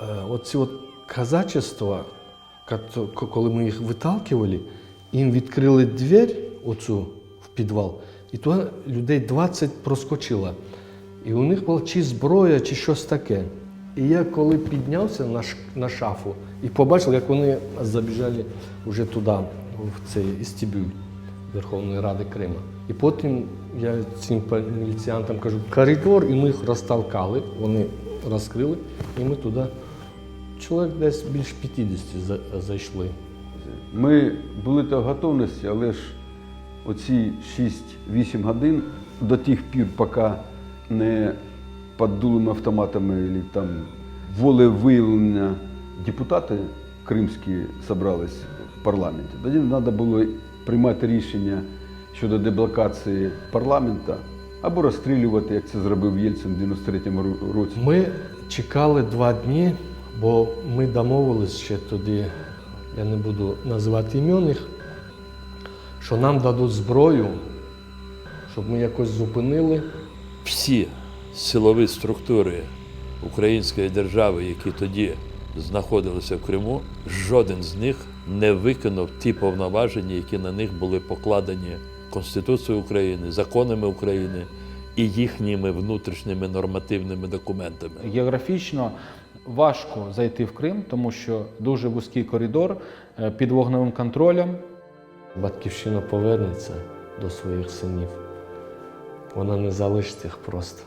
Е, Оці от казачества, коли ми їх виталкували, їм відкрили двір оцю в підвал, і туди людей 20 проскочило. І у них була чи зброя, чи щось таке. І я коли піднявся на, на шафу і побачив, як вони забіжали вже туди, в цей істібюль Верховної Ради Криму. І потім я цим міліціантам кажу, коридор, і ми їх розтолкали, вони розкрили, і ми туди. Чоловік десь більш 50 за- зайшли. Ми були до готовності, але ж оці 6-8 годин до тих пір, поки не під дулими автоматами або там волевиявлення депутати кримські зібрались в парламенті. Тоді треба було приймати рішення щодо деблокації парламенту або розстрілювати, як це зробив Єльцин в 93-му році. Ми чекали два дні, бо ми домовились ще тоді, я не буду називати імен їх, що нам дадуть зброю, щоб ми якось зупинили. всі силові структури Української держави, які тоді знаходилися в Криму, жоден з них не виконав ті повноваження, які на них були покладені Конституцією України, законами України і їхніми внутрішніми нормативними документами. Географічно важко зайти в Крим, тому що дуже вузький коридор е, під вогневим контролем. Батьківщина повернеться до своїх синів. Вона не залишить їх просто.